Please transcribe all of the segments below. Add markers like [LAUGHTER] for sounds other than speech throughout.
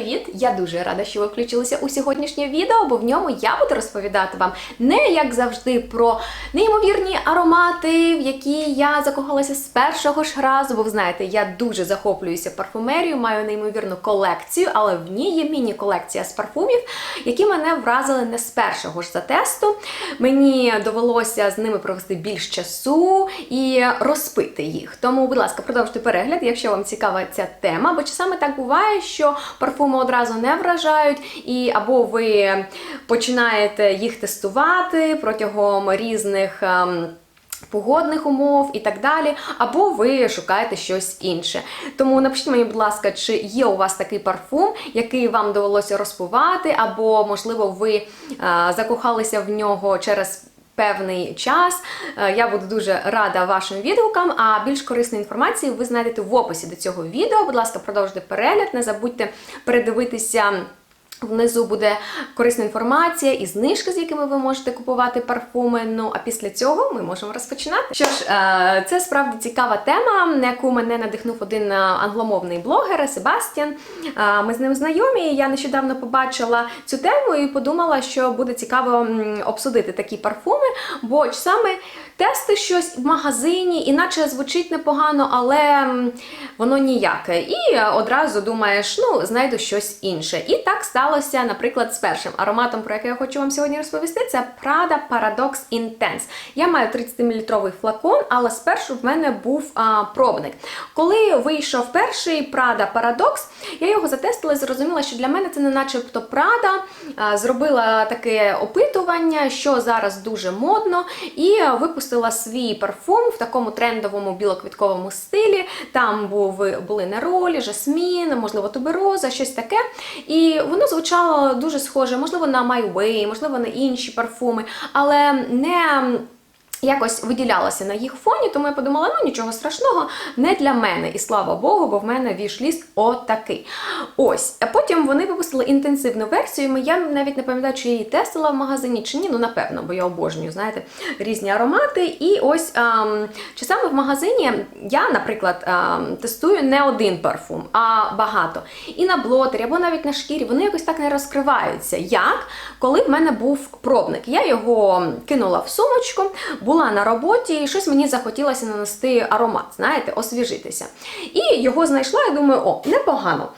привіт! Я дуже рада, що ви включилися у сьогоднішнє відео, бо в ньому я буду розповідати вам не як завжди про неймовірні аромати, в які я закохалася з першого ж разу. Бо ви знаєте, я дуже захоплююся парфумерією, маю неймовірну колекцію, але в ній є міні-колекція з парфумів, які мене вразили не з першого ж затесту. Мені довелося з ними провести більш часу і розпити їх. Тому, будь ласка, продовжуйте перегляд, якщо вам цікава ця тема, бо часами так буває, що парфуми одразу не вражають, і або ви починаєте їх тестувати протягом різних. ем, Погодних умов і так далі, або ви шукаєте щось інше. Тому напишіть мені, будь ласка, чи є у вас такий парфум, який вам довелося розпивати, або, можливо, ви е, закохалися в нього через певний час. Е, Я буду дуже рада вашим відгукам. А більш корисну інформацію ви знайдете в описі до цього відео. Будь ласка, продовжуйте перегляд, не забудьте передивитися. Внизу буде корисна інформація і знижки, з якими ви можете купувати парфуми. Ну а після цього ми можемо розпочинати. Що ж, е, це справді цікава тема, на яку мене надихнув один е, англомовний блогер Себастьян. Е, Ми з ним знайомі. Я нещодавно побачила цю тему і подумала, що буде цікаво обсудити такі парфуми, бо саме тести щось в магазині, іначе звучить непогано, але воно ніяке. І одразу думаєш, ну знайду щось інше. І так сталося, наприклад, з першим ароматом, про який я хочу вам сьогодні розповісти, це Prada Paradox Intense. Я маю 30-мл флакон, але спершу в мене був а, пробник. Коли вийшов перший Prada Paradox, я його затестила і зрозуміла, що для мене це не начебто Prada. А, Зробила таке опитування, що зараз дуже модно, і випустила свій парфум в такому трендовому білоквітковому стилі. Там був, були неролі, жасмін, можливо, тубероза, щось таке. І воно звучало дуже схоже, можливо, на My Way, можливо, на інші парфуми, але не. Якось виділялася на їх фоні, тому я подумала, ну нічого страшного, не для мене. І слава Богу, бо в мене вішліст отакий. Ось. А потім вони випустили інтенсивну версію. Я навіть не пам'ятаю, чи я її тестила в магазині, чи ні. Ну, напевно, бо я обожнюю, знаєте, різні аромати. І ось ем, часами в магазині я, наприклад, ем, тестую не один парфум, а багато. І на блотері, або навіть на шкірі, вони якось так не розкриваються. Як коли в мене був пробник. Я його кинула в сумочку була на роботі, і щось мені захотілося нанести аромат, знаєте, освіжитися. І його знайшла, і думаю, о, непогано.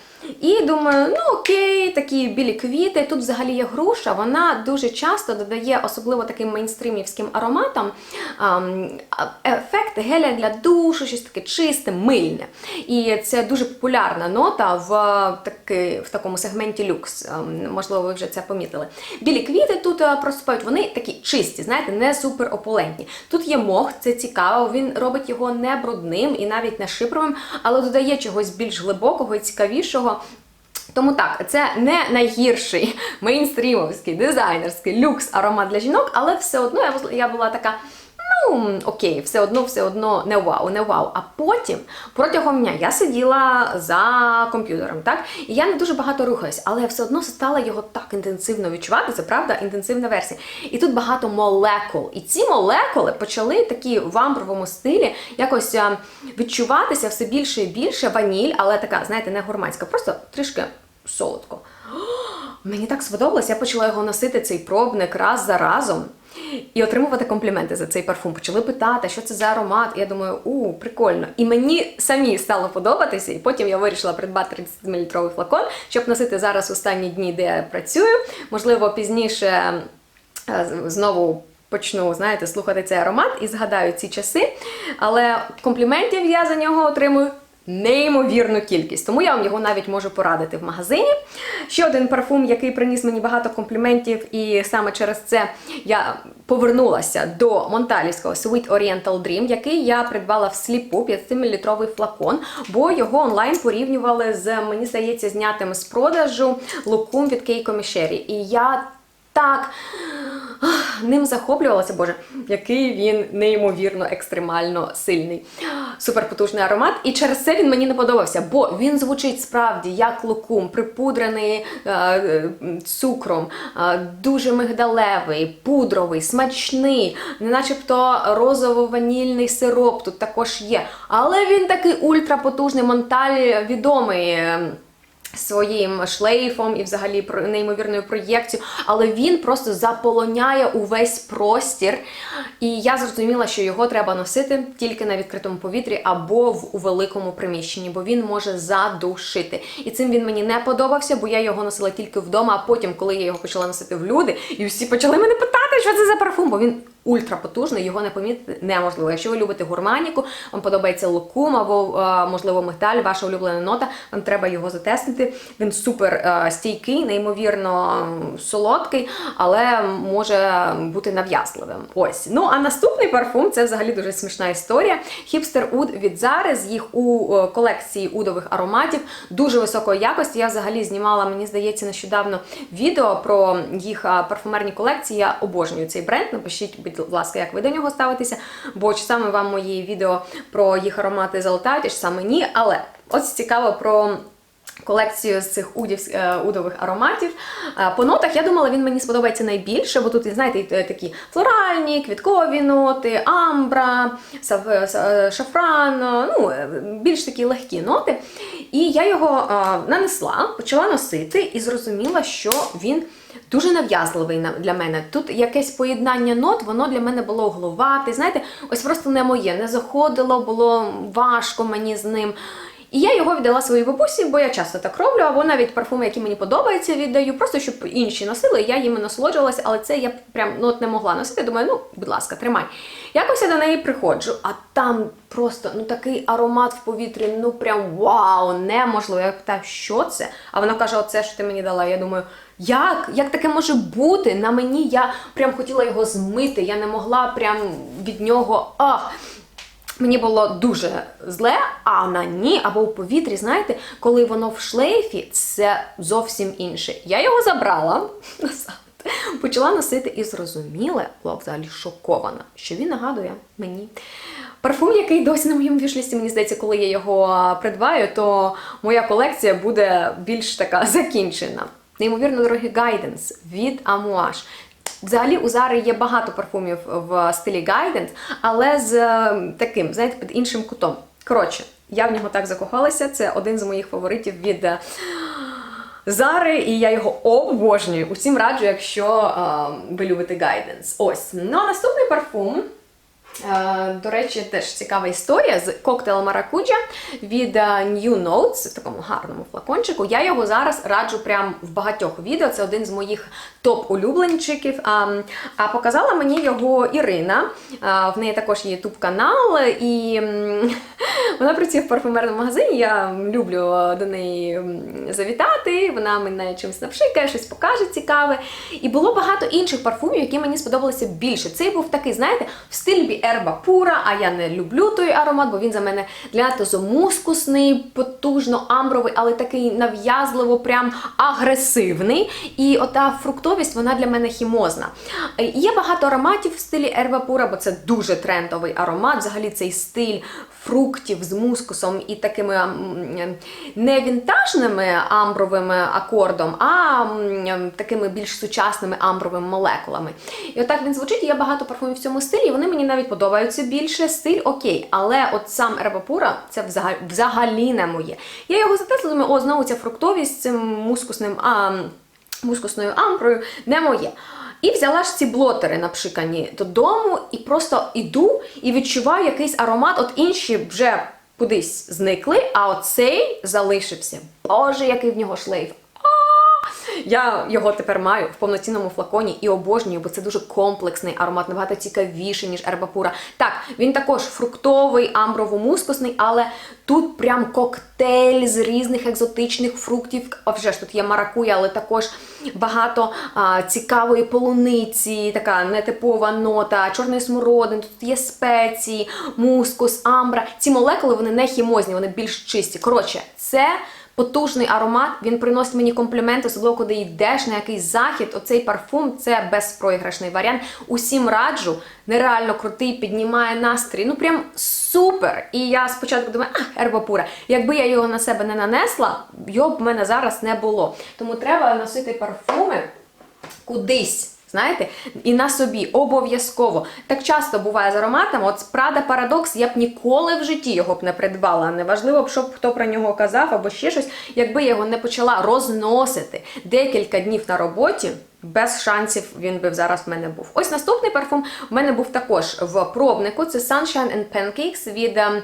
І думаю, ну окей, такі білі квіти. Тут взагалі є груша. Вона дуже часто додає, особливо таким мейнстрімівським ароматам, ефект геля для душу, щось таке чисте, мильне. І це дуже популярна нота в, таки, в такому сегменті люкс. Можливо, ви вже це помітили. Білі квіти тут е, проступають, вони такі чисті, знаєте, не супер опулентні. Тут є мох, це цікаво, він робить його не брудним і навіть не шипровим, але додає чогось більш глибокого і цікавішого. Тому так, це не найгірший [LAUGHS] мейнстрімовський, дизайнерський люкс аромат для жінок, але все одно я, я була така. Ну, окей, все одно, все одно не вау, не вау. А потім протягом дня я сиділа за комп'ютером, так? І я не дуже багато рухаюсь, але я все одно стала його так інтенсивно відчувати. Це правда, інтенсивна версія. І тут багато молекул. І ці молекули почали такі в амбровому стилі якось відчуватися все більше і більше. Ваніль, але така, знаєте, не гурманська, просто трішки солодко. Мені так сподобалось, я почала його носити цей пробник раз за разом. І отримувати компліменти за цей парфум. Почали питати, що це за аромат. І я думаю, у, прикольно. І мені самі стало подобатися. І потім я вирішила придбати 30-мл флакон, щоб носити зараз останні дні, де я працюю. Можливо, пізніше е, знову. Почну, знаєте, слухати цей аромат і згадаю ці часи. Але компліментів я за нього отримую неймовірну кількість. Тому я вам його навіть можу порадити в магазині. Ще один парфум, який приніс мені багато компліментів, і саме через це я повернулася до монталівського Sweet Oriental Dream, який я придбала в сліпу 5-мл флакон, бо його онлайн порівнювали з, мені здається, знятим з продажу лукум від Кейко Мішері. І я так ним захоплювалася, боже, який він неймовірно екстремально сильний. Суперпотужний аромат. І через це він мені не подобався, бо він звучить справді як лукум, припудрений е, е, цукром, е, дуже мигдалевий, пудровий, смачний, не начебто розово-ванільний сироп тут також є. Але він такий ультрапотужний, монталь відомий. Своїм шлейфом і взагалі про неймовірною проєкцією, але він просто заполоняє увесь простір. І я зрозуміла, що його треба носити тільки на відкритому повітрі або в у великому приміщенні, бо він може задушити. І цим він мені не подобався, бо я його носила тільки вдома. А потім, коли я його почала носити в люди, і всі почали мене питати, що це за парфум, бо він ультрапотужний, його не помітити неможливо. Якщо ви любите гурманіку, вам подобається лукум або, е, можливо, мигдаль, ваша улюблена нота, вам треба його затестити. Він супер е, стійкий, неймовірно солодкий, але може бути нав'язливим. Ось. Ну а наступний парфум це взагалі дуже смішна історія. Хіпстер Уд від Зари з їх у е, колекції удових ароматів дуже високої якості. Я взагалі знімала, мені здається, нещодавно відео про їх парфумерні колекції. Я обожнюю цей бренд. Напишіть, будь ласка, як ви до нього ставитеся, бо чи саме вам мої відео про їх аромати залетають, чи саме ні. Але ось цікаво про. Колекцію з цих удів, е, удових ароматів. Е, По нотах я думала, він мені сподобається найбільше, бо тут, знаєте, е, такі флоральні, квіткові ноти, амбра, шафран, ну, більш такі легкі ноти. І я його нанесла, почала носити і зрозуміла, що він. Дуже нав'язливий для мене. Тут якесь поєднання нот, воно для мене було угловате. Знаєте, ось просто не моє, не заходило, було важко мені з ним. І я його віддала своїй бабусі, бо я часто так роблю, або навіть парфуми, які мені подобаються, віддаю, просто щоб інші носили, я їми насолоджувалася, але це я прям ну, от не могла носити. Думаю, ну, будь ласка, тримай. Якось я до неї приходжу, а там просто ну такий аромат в повітрі, ну прям вау, неможливо. Я питаю, що це? А вона каже: Оце що ти мені дала. Я думаю, як? Як таке може бути? На мені я прям хотіла його змити. Я не могла прям від нього. Ах! Мені було дуже зле, а на ні, або у повітрі, знаєте, коли воно в шлейфі, це зовсім інше. Я його забрала [LAUGHS] назад, почала носити і зрозуміла, була взагалі шокована, що він нагадує мені. Парфум, який досі на моєму вішлісті, мені здається, коли я його придбаю, то моя колекція буде більш така закінчена. Неймовірно дорогий гайденс від Амуаш. Взагалі у Зари є багато парфумів в стилі Guidance, але з е, таким, знаєте, під іншим кутом. Коротше, я в нього так закохалася. Це один з моїх фаворитів від е, Зари, і я його обожнюю. Усім раджу, якщо е, ви любите Guidance. Ось. Ну а наступний парфум. Е, До речі, теж цікава історія з коктейл Мараkuджа від е, New Notes в такому гарному флакончику. Я його зараз раджу прям в багатьох відео. Це один з моїх топ-улюбленчиків. А, показала мені його Ірина. А, В неї також є YouTube канал, і [LAUGHS] вона працює в парфумерному магазині. Я люблю е, до неї завітати. Вона мене чимось напшикає, щось покаже цікаве. І було багато інших парфумів, які мені сподобалися більше. Цей був такий, знаєте, в стилі ерба пура, а я не люблю той аромат, бо він за мене для мускусний, потужно амбровий, але такий нав'язливо, прям агресивний. І ота фруктовість, вона для мене хімозна. Е, Є багато ароматів в стилі ерба пура, бо це дуже трендовий аромат. Взагалі цей стиль фруктів з мускусом і такими не вінтажними амбровими акордом, а такими більш сучасними амбровими молекулами. І отак він звучить. Є багато парфумів в цьому стилі, і вони мені навіть подобаються більше. Стиль окей, але от сам Ербапура це взагалі, взагалі не моє. Я його затесла, думаю, о, знову ця фруктовість з цим мускусним. А, мускусною амброю не моє. І взяла ж ці блотери напшикані додому, і просто іду і відчуваю якийсь аромат. От інші вже кудись зникли, а оцей залишився. Боже, який в нього шлейф. Я його тепер маю в повноцінному флаконі і обожнюю, бо це дуже комплексний аромат, набагато цікавіший, ніж ербапура. Так, він також фруктовий, амброво-мускусний, але тут прям коктейль з різних екзотичних фруктів. А вже ж тут є маракуя, але також багато а, цікавої полуниці, така нетипова нота, чорної смородини, тут є спеції, мускус, амбра. Ці молекули вони не хімозні, вони більш чисті. Коротше, це. Потужний аромат, він приносить мені компліменти, особливо коли йдеш на якийсь захід. Оцей парфум це безпроіграшний варіант. Усім раджу, нереально крутий, піднімає настрій. Ну прям супер. І я спочатку думаю, а, ербапура. Якби я його на себе не нанесла, його б в мене зараз не було. Тому треба носити парфуми кудись Знаєте, і на собі обов'язково. Так часто буває з ароматами. От Прада Парадокс, я б ніколи в житті його б не придбала. Неважливо б, щоб хто про нього казав або ще щось, якби я його не почала розносити декілька днів на роботі. Без шансів він би зараз в мене був. Ось наступний парфум в мене був також в пробнику. Це Sunshine and Pancakes від ем,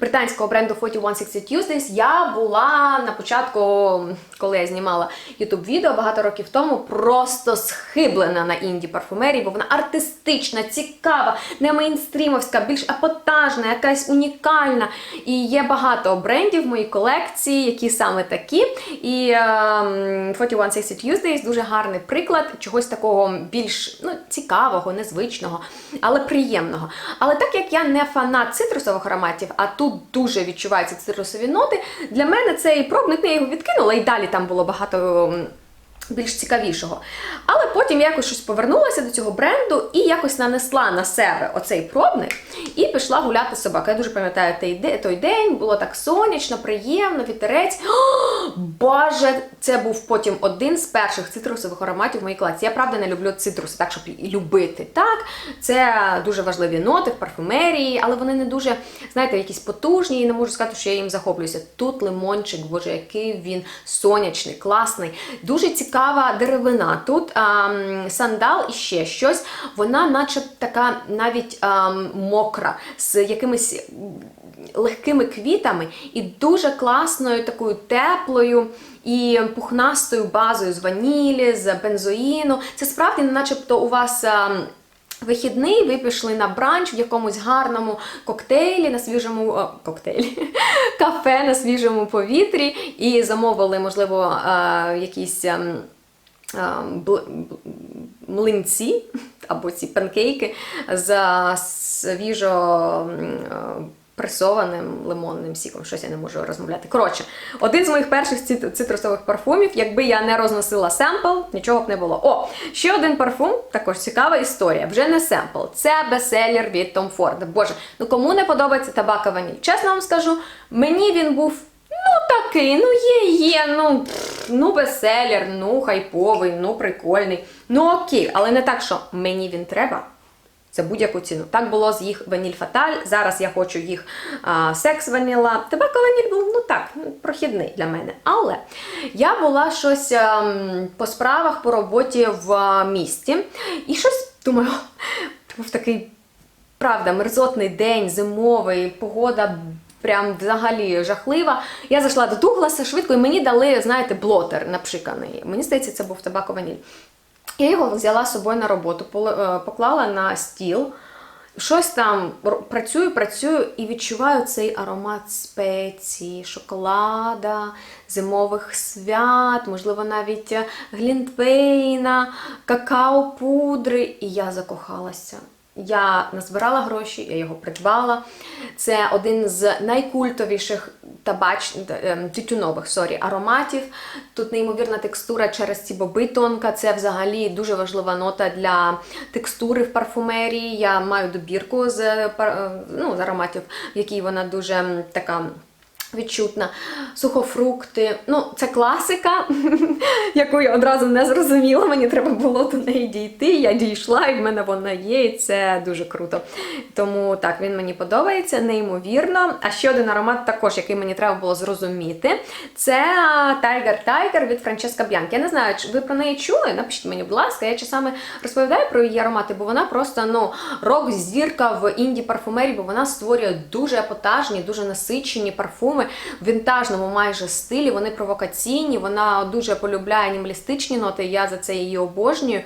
британського бренду 4160 Tuesdays. Я була на початку, коли я знімала youtube відео багато років тому, просто схиблена на інді парфумерії, бо вона артистична, цікава, не мейнстрімовська, більш епатажна, якась унікальна. І є багато брендів в моїй колекції, які саме такі. І ем, 4160 Tuesdays дуже гарний приклад чогось такого більш ну, цікавого, незвичного, але приємного. Але так як я не фанат цитрусових ароматів, а тут дуже відчуваються цитрусові ноти, для мене цей пробник, ну, я його відкинула, і далі там було багато. Більш цікавішого. Але потім я якось щось повернулася до цього бренду і якось нанесла на себе оцей пробник і пішла гуляти з собакою. Я дуже пам'ятаю той, день, було так сонячно, приємно, вітерець. О, Боже, це був потім один з перших цитрусових ароматів в моїй класі. Я правда не люблю цитруси, так щоб любити. Так, це дуже важливі ноти в парфумерії, але вони не дуже, знаєте, якісь потужні, і не можу сказати, що я їм захоплююся. Тут лимончик, боже, який він сонячний, класний, дуже цікава деревина. Тут ам, сандал і ще щось. Вона, наче така навіть ам, мокра, з якимись легкими квітами і дуже класною такою теплою. І пухнастою базою з ванілі, з бензоїну. Це справді, начебто у вас вихідний, ви пішли на бранч в якомусь гарному коктейлі на свіжому о, коктейлі, [LAUGHS] кафе на свіжому повітрі і замовили, можливо, е, якісь. ем, е, бл- Млинці [LAUGHS] або ці панкейки з свіжо е, пресованим лимонним сіком. Щось я не можу розмовляти. Коротше, один з моїх перших цитрусових парфумів, якби я не розносила семпл, нічого б не було. О, ще один парфум, також цікава історія. Вже не семпл. Це бестселер від Tom Ford. Боже, ну кому не подобається табака ваніль? Чесно вам скажу, мені він був. Ну такий, ну є, є, ну, ну бестселер, ну хайповий, ну прикольний. Ну окей, але не так, що мені він треба. За будь-яку ціну. Так було з їх ваніль Фаталь. Зараз я хочу їх а, секс ваніла. Табако ваніль був ну так, ну, прохідний для мене. Але я була щось ем, по справах, по роботі в а, місті. І щось думаю, [LAUGHS] був такий правда, мерзотний день, зимовий, погода прям взагалі жахлива. Я зайшла до Дугласа швидко, і мені дали, знаєте, блотер напшиканий. Мені здається, це був табако ваніль. Я його взяла з собою на роботу, е, поклала на стіл. Щось там працюю, працюю і відчуваю цей аромат спеції, шоколада, зимових свят, можливо, навіть е, глінтвейна, какао-пудри. І я закохалася. Я назбирала гроші, я його придбала. Це один з найкультовіших табач... ем, тютюнових сорі, ароматів. Тут неймовірна текстура через ці боби тонка. Це взагалі дуже важлива нота для текстури в парфумерії. Я маю добірку з, ну, з ароматів, в якій вона дуже така. Відчутна, сухофрукти. Ну, це класика, [LAUGHS] яку я одразу не зрозуміла. Мені треба було до неї дійти. Я дійшла, і в мене вона є, і це дуже круто. Тому так, він мені подобається, неймовірно. А ще один аромат, також, який мені треба було зрозуміти, це Tiger Tiger від Франческа Б'янки. Я не знаю, чи ви про неї чули? Напишіть мені, будь ласка, я часами розповідаю про її аромати, бо вона просто ну, рок-зірка в інді парфумерії, бо вона створює дуже епатажні, дуже насичені парфуми в вінтажному майже стилі. Вони провокаційні, вона дуже полюбляє анімалістичні ноти. Я за це її обожнюю.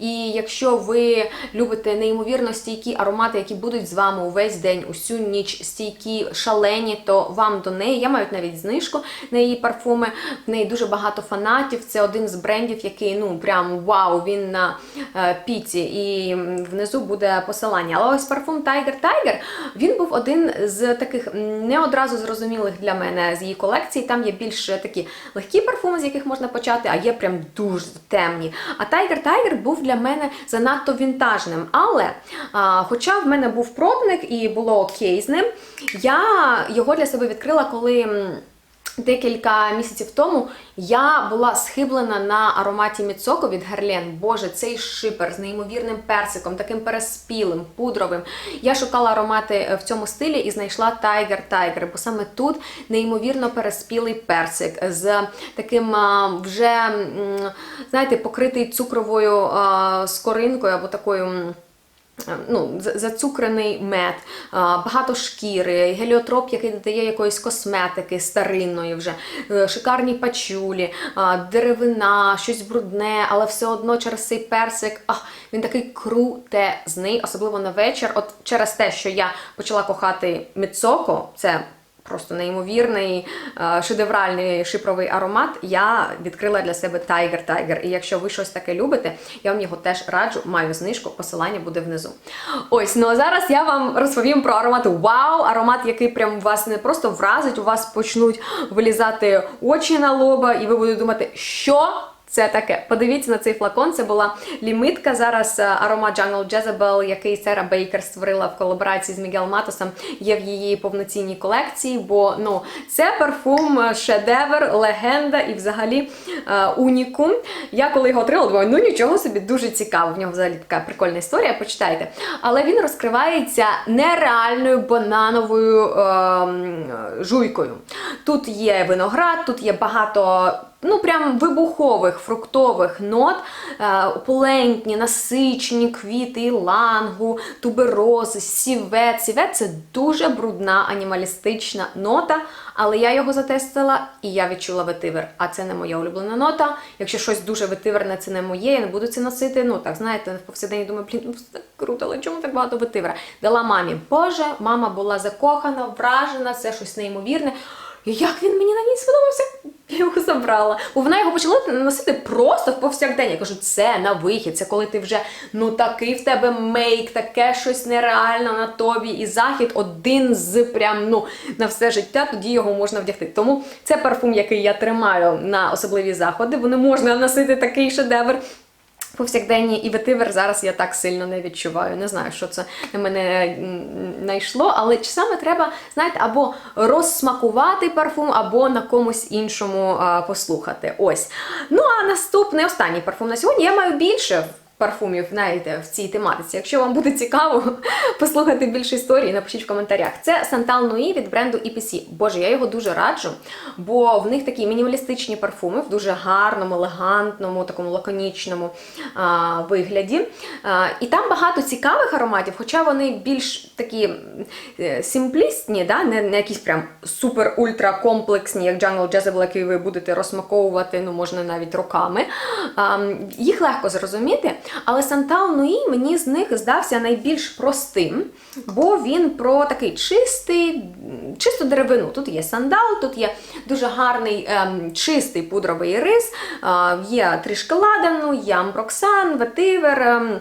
І якщо ви любите неймовірно стійкі аромати, які будуть з вами увесь день, усю ніч, стійкі, шалені, то вам до неї. Я маю навіть знижку на її парфуми. В неї дуже багато фанатів. Це один з брендів, який ну прям вау, він на е, піці. І внизу буде посилання. Але ось парфум Tiger Tiger, він був один з таких не одразу зрозумілих для мене з її колекції. Там є більш такі легкі парфуми, з яких можна почати, а є прям дуже темні. А Tiger Tiger був для мене занадто вінтажним. Але, а, хоча в мене був пробник і було окей з ним, я його для себе відкрила, коли. Декілька місяців тому я була схиблена на ароматі Міцоко від Герлен. Боже, цей шипер з неймовірним персиком, таким переспілим, пудровим. Я шукала аромати е, в цьому стилі і знайшла Tiger Tiger, бо саме тут неймовірно переспілий персик з таким вже, знаєте, покритий цукровою скоринкою або такою. М, ну, зацукрений мед, багато шкіри, геліотроп, який додає якоїсь косметики старинної вже, е, шикарні пачулі, деревина, щось брудне, але все одно через цей персик, ах, він такий крутезний, особливо на вечір. От через те, що я почала кохати Міцоко, це Просто неймовірний е, шедевральний шипровий аромат. Я відкрила для себе Tiger Tiger. І якщо ви щось таке любите, я вам його теж раджу. Маю знижку, посилання буде внизу. Ось, ну а зараз я вам розповім про аромат Вау! Аромат, який прям вас не просто вразить, у вас почнуть вилізати очі на лоба, і ви будете думати, що. Це таке. Подивіться на цей флакон. Це була лімитка. Зараз е, аромат Jungle Jezebel, який Сера Бейкер створила в колаборації з Мігел Матосом, є в її повноцінній колекції. Бо ну це парфум, е, шедевр, легенда і взагалі е, унікум. Я коли його отримала, думаю, ну нічого собі дуже цікаво. В нього взагалі така прикольна історія. Почитайте. Але він розкривається нереальною банановою е, жуйкою. Тут є виноград, тут є багато ну прям вибухових фруктових нот, е, опулентні, насичені квіти, ілангу, туберози, сівет. Сівет це дуже брудна анімалістична нота, але я його затестила і я відчула ветивер. А це не моя улюблена нота. Якщо щось дуже ветиверне, це не моє, я не буду це носити. Ну так, знаєте, в повсякденні думаю, блін, ну так круто, але чому так багато ветивера? Дала мамі. Боже, мама була закохана, вражена, це щось неймовірне. Як він мені на ній сподобався, я його забрала. Бо вона його почала носити просто в повсякдень. Я кажу, це на вихід, це коли ти вже ну такий в тебе мейк, таке щось нереально на тобі, і захід один з прям ну на все життя, тоді його можна вдягти. Тому це парфум, який я тримаю на особливі заходи, бо не можна носити такий шедевр. Повсякденні і ветивер зараз я так сильно не відчуваю. Не знаю, що це на мене найшло, але часами треба, знаєте, або розсмакувати парфум, або на комусь іншому а, послухати. Ось. Ну а наступний останній парфум на сьогодні я маю більше. Парфумів, знаєте, в цій тематиці. Якщо вам буде цікаво [LAUGHS] послухати більше історії, напишіть в коментарях. Це Santal Nui від бренду EPC. Боже, я його дуже раджу, бо в них такі мінімалістичні парфуми в дуже гарному, елегантному, такому лаконічному а, вигляді. А, і там багато цікавих ароматів, хоча вони більш такі е, симплістні, да? не, не якісь прям супер-ультра комплексні, як Jungle Jezebel, який ви будете розсмаковувати, ну можна навіть роками. А, їх легко зрозуміти. Але Сантал Нуї мені з них здався найбільш простим, бо він про такий чистий, чисту деревину. Тут є сандал, тут є дуже гарний ем, чистий пудровий рис, е, є трішки ладану, є амброксан, ветивер. ем,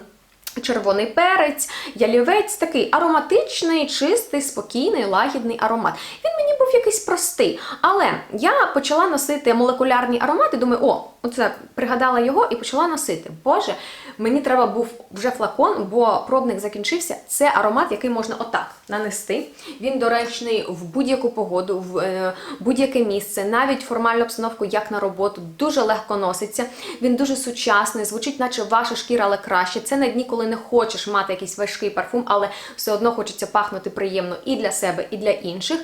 Червоний перець, ялівець такий ароматичний, чистий, спокійний, лагідний аромат. Він мені був якийсь простий. Але я почала носити молекулярні аромати. Думаю, о, оце пригадала його і почала носити. Боже, мені треба був вже флакон, бо пробник закінчився. Це аромат, який можна отак нанести. Він доречний в будь-яку погоду, в е, будь-яке місце, навіть формальну обстановку, як на роботу, дуже легко носиться. Він дуже сучасний, звучить, наче ваша шкіра, але краще. Це на дні, коли не хочеш мати якийсь важкий парфум, але все одно хочеться пахнути приємно і для себе, і для інших.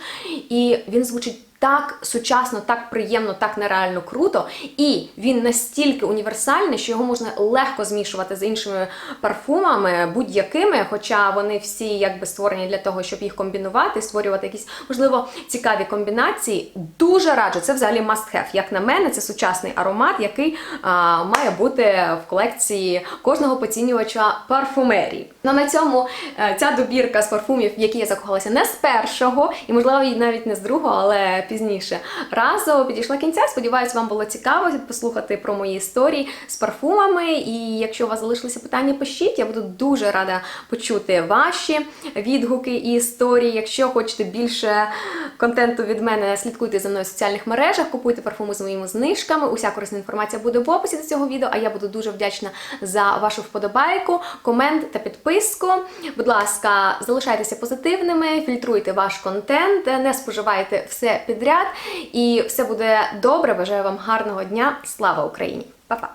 І він звучить. Так сучасно, так приємно, так нереально круто, і він настільки універсальний, що його можна легко змішувати з іншими парфумами, будь-якими, хоча вони всі якби створені для того, щоб їх комбінувати, створювати якісь можливо цікаві комбінації. Дуже раджу. Це взагалі must have. Як на мене, це сучасний аромат, який а, має бути в колекції кожного поцінювача парфумерії. Ну на цьому е, ця добірка з парфумів, в які я закохалася не з першого, і можливо навіть не з другого, але пізніше разу підійшла кінця. Сподіваюсь, вам було цікаво послухати про мої історії з парфумами. І якщо у вас залишилися питання, пишіть. Я буду дуже рада почути ваші відгуки і історії. Якщо хочете більше контенту від мене, слідкуйте за мною в соціальних мережах, купуйте парфуми з моїми знижками. Уся корисна інформація буде в описі до цього відео. А я буду дуже вдячна за вашу вподобайку, комент та підписку. Будь ласка, залишайтеся позитивними, фільтруйте ваш контент, не споживайте все підряд. І все буде добре. Бажаю вам гарного дня. Слава Україні! Па-па!